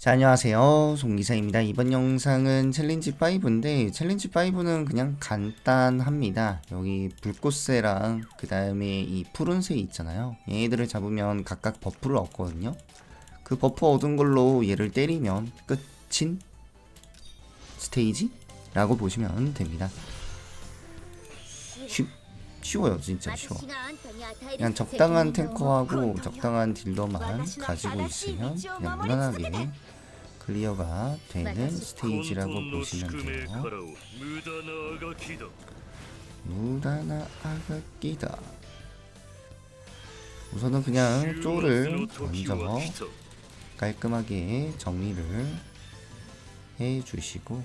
자, 안녕하세요. 송기사입니다. 이번 영상은 챌린지 5인데, 챌린지 5는 그냥 간단합니다. 여기 불꽃새랑, 그 다음에 이 푸른새 있잖아요. 얘네들을 잡으면 각각 버프를 얻거든요. 그 버프 얻은 걸로 얘를 때리면 끝인 스테이지? 라고 보시면 됩니다. 쉬워요 진짜 쉬워. 그냥 적당한 탱커하고 적당한 딜러만 가지고 있으면 그냥 무난하게 클리어가 되는 스테이지라고 보시면 돼요. 무다나 아가끼다. 우선은 그냥 쪼를 먼저 깔끔하게 정리를 해주시고.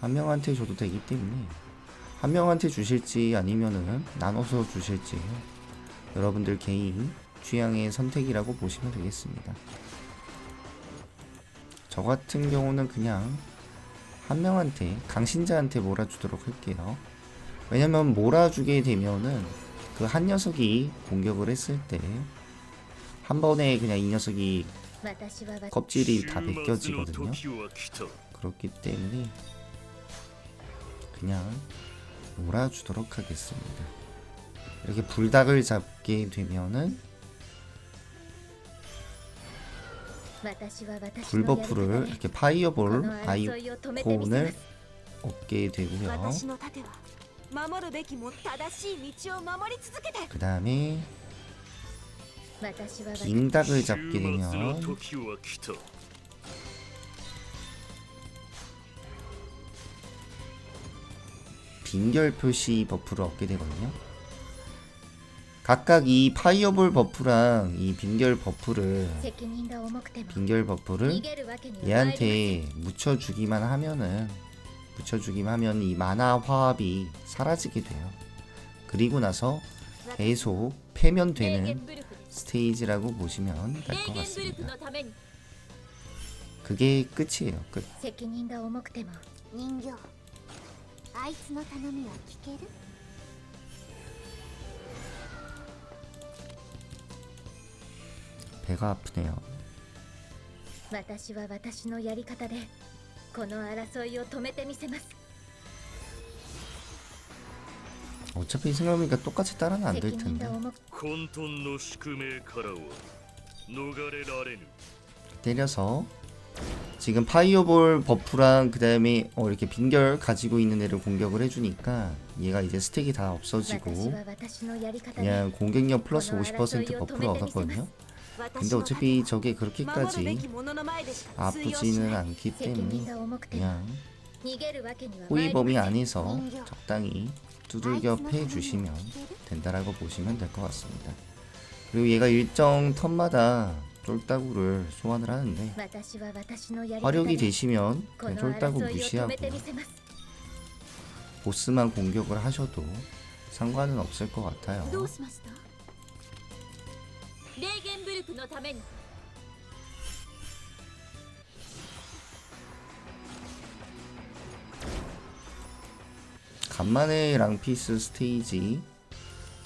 한 명한테 줘도 되기 때문에 한 명한테 주실지 아니면은 나눠서 주실지 여러분들 개인 취향의 선택이라고 보시면 되겠습니다. 저 같은 경우는 그냥 한 명한테 강신자한테 몰아주도록 할게요. 왜냐면 몰아주게 되면은 그 한 녀석이 공격을 했을 때 한 번에 그냥 이 녀석이 껍질이 다 벗겨지거든요. 그렇기 때문에 그냥 몰아주도록 하겠습니다. 이렇게 불닭을 잡게 되면은 불버프를 이렇게 파이어볼 아이콘을 얻게 되고요. 그 다음에 빙닭을 잡게 되면 빈결 표시 버프를 얻게 되거든요. 각각 이 파이어볼 버프랑 이 빈결 버프를 빈결 버프를 얘한테 묻혀주기만 하면은 묻혀주기만 하면 이 만화 화합이 사라지게 돼요. 그리고 나서 계속 패면되는 스테이지라고 보시면 될 것 같습니다. 그게 끝이에요. 끝. あいつの頼みは聞ける 배가 아프네요. 私は私のやり方でこの争いを止めてみせます 어차피 생각해보니까 똑같이 따라는 안 될 責任 텐데. が重く混沌の宿命からは逃れられぬ 때려서 지금 파이어볼 버프랑 그 다음에 어, 이렇게 빈결 가지고 있는 애를 공격을 해주니까 얘가 이제 스택이 다 없어지고 그냥 공격력 플러스 50% 버프를 얻었거든요. 근데 어차피 저게 그렇게까지 아프지는 않기 때문에 그냥 호위 범위 안에서 적당히 두들겨 패주시면 된다라고 보시면 될 것 같습니다. 그리고 얘가 일정 턴마다 쫄따구를 소환을 하는데 화력이 되시면 쫄따구 무시하고 보스만 공격을 하셔도 상관은 없을 것 같아요. 간만에 랑피스 스테이지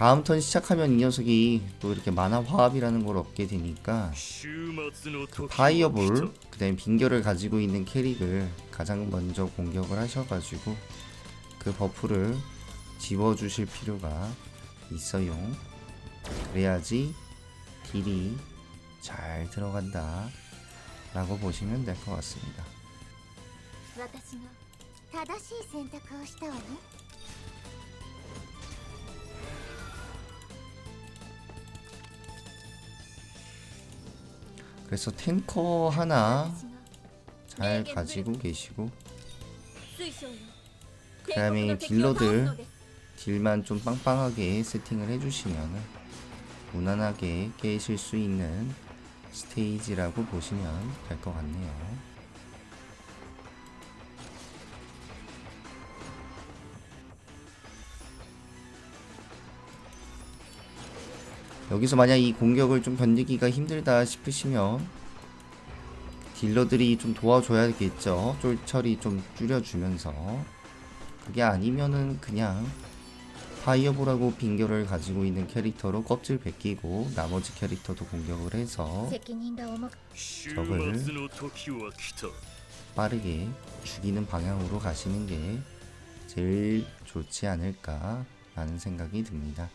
다음 턴 시작하면 이 녀석이 또 이렇게 만화 화합이라는 걸 얻게 되니까 그 파이어볼 그 다음에 빙결을 가지고 있는 캐릭을 가장 먼저 공격을 하셔가지고 그 버프를 집어주실 필요가 있어요. 그래야지 딜이 잘 들어간다 라고 보시면 될 것 같습니다. 네. 그래서 탱커 하나 잘 가지고 계시고 그 다음에 딜러들 딜만 좀 빵빵하게 세팅을 해주시면 무난하게 깨실 수 있는 스테이지라고 보시면 될 것 같네요. 여기서 만약 이 공격을 좀 견디기가 힘들다 싶으시면 딜러들이 좀 도와줘야겠죠. 쫄철이 좀 줄여주면서 그게 아니면은 그냥 파이어볼하고 빙결을 가지고 있는 캐릭터로 껍질 벗기고 나머지 캐릭터도 공격을 해서 적을 빠르게 죽이는 방향으로 가시는 게 제일 좋지 않을까 라는 생각이 듭니다.